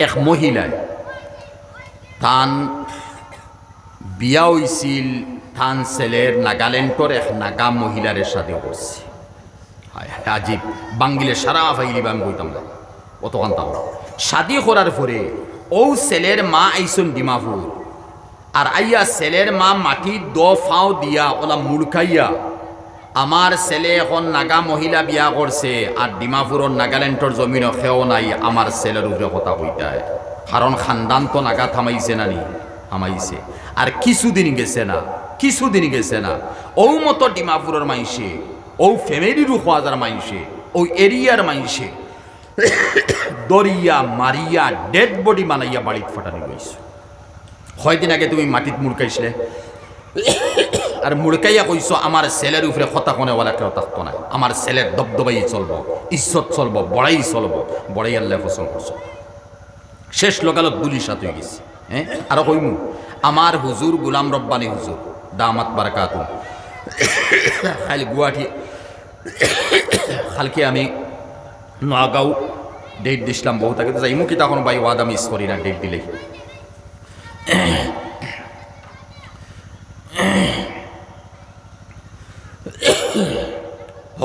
এক মহিলায় তান বিয়া হইছিল থান ছেলের নাগাল্যান্ডর এক নাগা মহিলারের সাথে করছে আজিব বাঙ্গিলে সারা ফাইলি আমি কইতাম না অত কান্তাম শাদি করার পরে ও ছেলের মা আইসন ডিমাপুর আর আইয়া ছেলের মা মাটি দ ফাও দিয়া ওলা মুড়কাইয়া আমার ছেলে এখন নাগা মহিলা বিয়া করছে আর ডিমাপুরের নাগাল্যান্ডর জমিন খেও নাই আমার ছেলের উপরে কথা কইতায় কারণ খানদান তো নাগা থামাইছে না নি থামাইছে। আর কিছুদিন গেছে না, কিছুদিন গেছে না। ও মতো ডিমাপুরের মাইসে ও ফ্যামিলিরও খোয়াজার মাইসে ও এরিয়ার মাইসে দরিয়া মারিয়া ডেড বডি বানাইয়া বাড়িত ফাটানি গেছে। কয়দিন আগে তুমি মাটিত মুড়কাইছিলে আর মুড়কাইয়া কইছো, আমার ছেলের উপরে কথা কোনে বলা কেউ থাকতো না। আমার ছেলের দবদবাই চলবো, ইজ্জত চলবো, বড়াই চলবো, বড়াই আল্লাহ পছন্দ করছ। শেষ লগালত গুলি সাথ হয়ে গেছে হ্যাঁ? আরও কইমু, আমার হুজুর গুলাম রব্বানি হুজুর, দামাত বারাকাতু খালি গুয়াহাটি, খালকে আমি নগাঁও ডেট দিছিলাম বহুত আগে। তো যাইমু কি তখন বাই ওয়াদা মিস করি না ডেট দিলেই।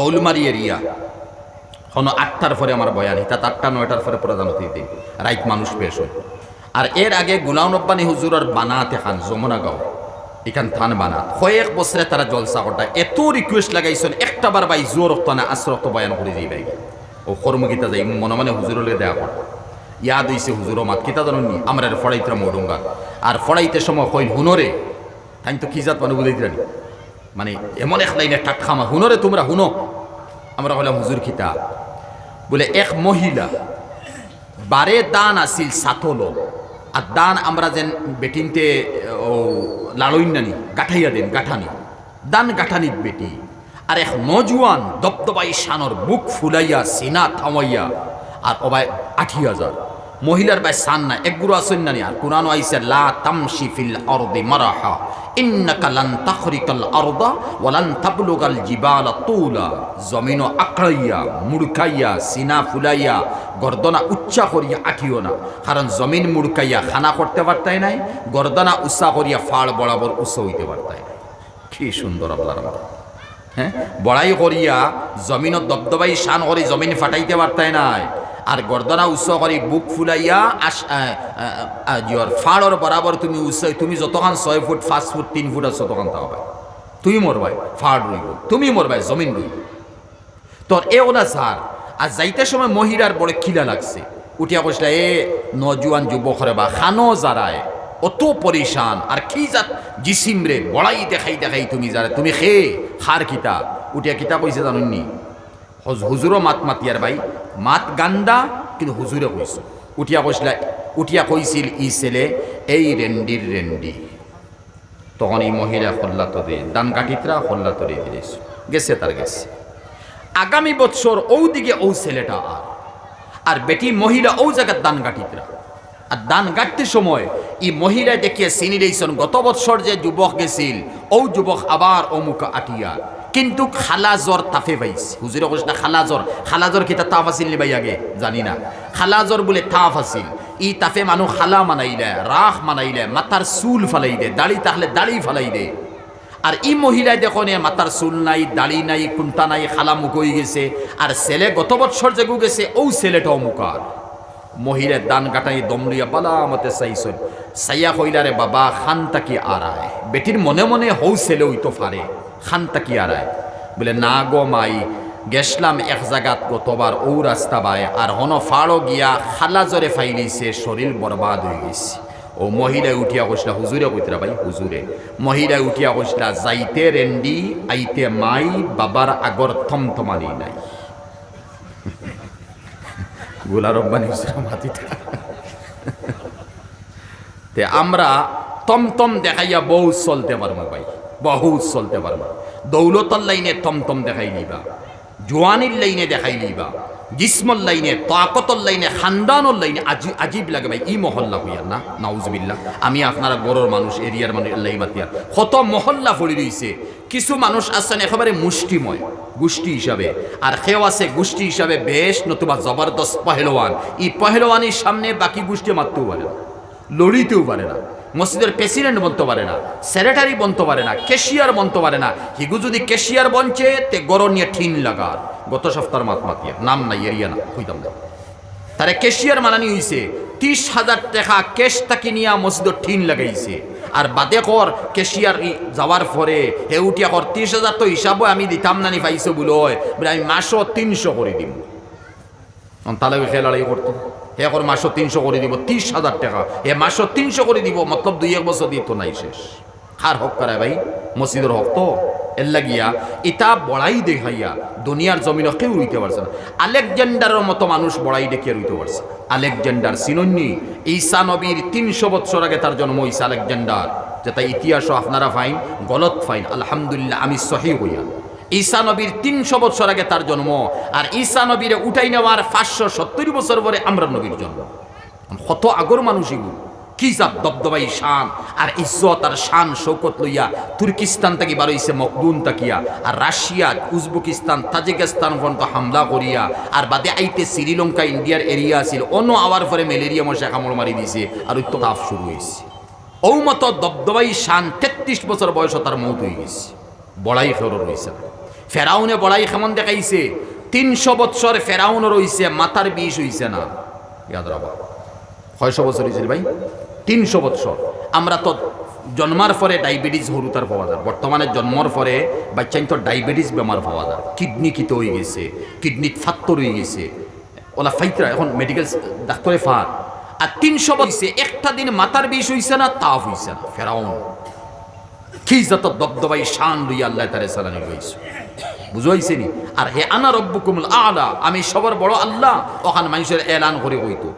হৌলমারি এরিয়া। হন আটটার পরে আমার বয়ান তাত আটটা নয়টার পরে প্রধান অতিথি, রাইত মানুষ পেশ হয়। আর এর আগে গুলাম রব্বানি হুজুরের বানাতে খান যমুনা গাঁও, এখান থান বানাত। কয়েক বছরে তারা জলসা করতা এত রিকোয়েস্ট লাগাইছেন, একটা বার বাই জোর রক্ত না আশ্র রক্ত বয়ান করে যাই ভাই। ও কর্মগীতা যাই, মনে মনে হুজুরলে দেয়া কর। ইয়াদ হইছে হুজুর মাত, কিতা জানি আমরা ফড়াইতাম মডুঙ্গা। আর ফড়াইতে সময় কইল হুনরে। তাই তো কি জাত মানে বুঝাইতে মানে এমন এক লাইনে টাট খামা হুনরে তোমরা হুনো। আমরা হলাম হুজুর খিতা বলে এক মহিলা, বারে দান আসিল সাতল। আর দান আমরা যেন বেটিনতে, ও লালইনানি গাঠাইয়া দেন, গাঠানি। দান গাঠানিত বেটি। আর এক নজুয়ান দপদবাই সানর বুক ফুলাইয়া, সিনা থামাইয়া, আর অবাই আঠি হাজার মহিলার বাই সান না এক গুরু আসেন নানি আর কুরআন আইসে লা তামশি ফিল আরদি মারাহা, ইন্নাকা লান তাখরিকাল আরদা ওয়া লান তাবলুগাল জিবালা তুলা। জমিন আকড়াইয়া, মুড়কাইয়া, সিনা ফুলাইয়া, গর্দনা উচ্চা করিয়া আঠিও না। কারণ জমিন মুড়কাইয়া খানা করতে পারতাই নাই, গর্দনা উচ্চা করিয়া ফাড় বরাবর উচ্চ হইতে পারতাই নাই। কি সুন্দর আল্লাহর আমার হ্যাঁ? বড়াই করিয়া জমিনত দবদবাই শান করি জমিন ফাটাইতে পারতাই নাই। আর গর্দনা উৎস করি বুক ফুলাইয়া আস জিওর ফাড়র বরাবর তুমি উৎস, তুমি যতখান ছয় ফুট, পাঁচ ফুট, তিন ফুট আছে, ততখান তা হবে তুমি মরবাই ফাড় রইব তুমি মরবাই জমিন রইব তোর এ ওনা সার আর যাইতে সময় মহিলার বড় খিলা লাগছে। উঠিয়া বসলে এ নজুয়ান যুবকরে বা খানো যারায় অত পরিশান আর কি জাত জিসিম রে বড়াই দেখাই দেখাই তুমি যারা তুমি খে খার কিতা উঠিয়া কিতা কইছে জানুননি হুজুরও মাত মাতিয়ার ভাই। মাত গান্দা, কিন্তু হুজুরে কইছে। উঠিয়া কইসলা উঠিয়া কইছিল, ই ছেলে, এই রেন্ডির রেন্ডি। তখন এই মহিলা হল্লা তো দিয়ে দান কাঠিতরা হল্লা তো দিয়ে দিয়েছ গেছে তার গেছে। আগামী বৎসর ও দিকে ও ছেলেটা আর। আর বেটি মহিলা ও জায়গার দান গাঠিতরা আর দান গাঁটতে সময় ই মহিলা দেখিয়ে চিনি দিয়েছেন, গত বৎসর যে যুবক গেছিল ও যুবক আবার অমুক আটিয়া কিন্তু খালা জ্বর তাফে পাইছে। হুজুরে কৈছ না খালা জ্বর খালা জ্বর কিতা তাফ আছিল নি ভাই আগে? জানি না। খালা জ্বর বোলে তাফ আছিল। ই তাফে মানুহ খালা মানাইলে রাখ মানাইলে মাথার চুল ফালাই দে, দাড়ি তাহলে দাড়ি ফালাই দে। আর ই মহিলায় দেখো নে মাথার চুল নাই, দাড়ি নাই কুন্তা নাই, খালা মুখ হয়ে গেছে। আর ছেলে গত বৎসর যেগু গেছে ও ছেলেটাও মুখার মহিলার দান কাটাই দমলিয়া বালা মতে চাইছেন সাইয়া কইলারে বাবা খানটা কি আড়ায় বেটির মনে মনে হৌ ছেলে ওই তো ফারে খানটা কি আড়ায় বলে, না গো মাই, গেছলাম এক জায়গাত গতবার ও রাস্তা বায় আর হন ফাড়ো গিয়া খালা জরে ফাইলিছে শরীর বরবাদ হয়ে গেছে। ও মহিলায় উঠিয়া কইসলা হুজুরে কইতরা ভাই হুজুরে মহিলায় উঠিয়া কইসলা যাইতে রেন্ডি আইতে মাই বাবার আগর থমথমানি নাই। গোলা রব্বানি আমরা তমতম দেখাইয়া বহু চলতে পারব ভাই, বহু চলতে পারব দৌলতার লাইনে তমতম দেখাই নিবা, জোয়ানির লাইনে দেখাই নিবা। জিসমল লাইনে তাকতর লাইনে খানদানর লাইনে, আজি আজীব লাগে ভাই, ই মহল্লা হইয়া না? নাউজবিল্লা আমি আপনারা গড়র মানুষ, এরিয়ার মানুষ লাই মাতিয়ার কত মহল্লা পড়ি রইছে। কিছু মানুষ আছেন একেবারে মুষ্টিময়, গোষ্ঠী হিসাবে। আর সেও আছে গোষ্ঠী হিসাবে বেশ নতুবা জবরদস্ত পহেলওয়ান। এই পহেলওয়ানির সামনে বাকি গোষ্ঠী মারতেও পারে না, লড়িতেও পারে না, মসজিদের প্রেসিডেন্ট বলতে পারে না, সেক্রেটারি বলতে পারে না কেশিয়ার বলতে পারে না। হিগু যদি কেশিয়ার বঞ্চে, তে গরম নিয়ে ঠিন লাগার। গত সপ্তাহের মাত মাতিয়া। নাম নাই, এরিয়া না কইতাম না। তারে কেশিয়ার মানানি হইছে, ত্রিশ হাজার টাকা কেশ তাকি নিয়া মসজিদ ঠিন লাগাইছে। আর বাদে কর, কেশিয়ার যাওয়ার পরে হে উঠিয়া কর, ত্রিশ হাজার তো হিসাবও আমি দিতাম নানি পাইছো বলে আমি মাসও তিনশো করে দিম। তাহলে খেলাড়াই করতো। হে এখন মাসও তিনশো করে দিব, ত্রিশ হাজার টাকা। হে মাসও তিনশো করে দিব, মতলব দুই এক বছর দিয়ে তো নাই শেষ। কার হক করায় ভাই? মসজিদের হক তো? এর লাগিয়া ইটা বড়াই দেখাইয়া দুনিয়ার জমিন কেউ রইতে পারছে না। আলেকজান্ডারের মতো মানুষ বড়াই দেখিয়ে রইতে পারছে। আলেকজান্ডার সিনন্নি, ঈসা নবীর তিনশো বছর আগে তার জন্ম ঈসা আলেকজান্ডার, যেটা ইতিহাসও আপনারা ফাইন, গলত ফাইন। আলহামদুলিল্লাহ, আমি সহি হইয়া। ঈসা নবীর তিনশো বছর আগে তার জন্ম, আর ঈসা নবীর উঠাই নেওয়ার পাঁচশো সত্তর বছর পরে আমরা নবীর জন্ম। কত আগর মানুষ এগুলো। কি দবদবাই শান? আর ইজ্জত আর শান শৌকত লইয়া তুর্কিস্তান থেকে বারইছে মকদুন তাকিয়া আর রাশিয়া, উজবেকিস্তান, তাজিকিস্তান পর্যন্ত হামলা করিয়া। আর বাদে আইতে শ্রীলঙ্কা, ইন্ডিয়ার এরিয়া আছিল। অন্য আওয়ার পরে ম্যালেরিয়া মশা কামড় মারি দিছে। আর তো তাপ শুরু হয়েছে ঔমত দবদবাই শান তেত্রিশ বছর বয়স তার মৌত হয়ে গেছে। বড়াই খের রয়েছে ফেরাউনে বড়াই কেমন দেখাইছে। তিনশো বৎসর ফেরাউন রইছে, মাথার বিষ হইছে না। ইয়াদ রাখা ছয়শো বছর হয়েছিল ভাই? তিনশো বছর আমরা তো জন্মার পরে ডায়াবেটিস হরুতার পাওয়া যায় বর্তমানে জন্মর পরে বাচ্চাই তো ডায়াবেটিস বেমার পাওয়া যায় কিডনি কিত হয়ে গেছে কিডনিত ফাত্তর হয়ে গেছে। ওলা ফাইতরা, এখন মেডিকেল ডাক্তারে ফার আর তিনশো বছর একটা দিন মাথার বিষ হইছে না তাপ হইছে না। ফেরাউন, কি যত দবদবাই শান লই আল্লাহ তারে সালানি হইছে বুঝাইছে নি আর হে আনা রব্বুকুমুল আলা, আমি সবার বড় আল্লাহ, ওখান মানুষের এলান করে হইতো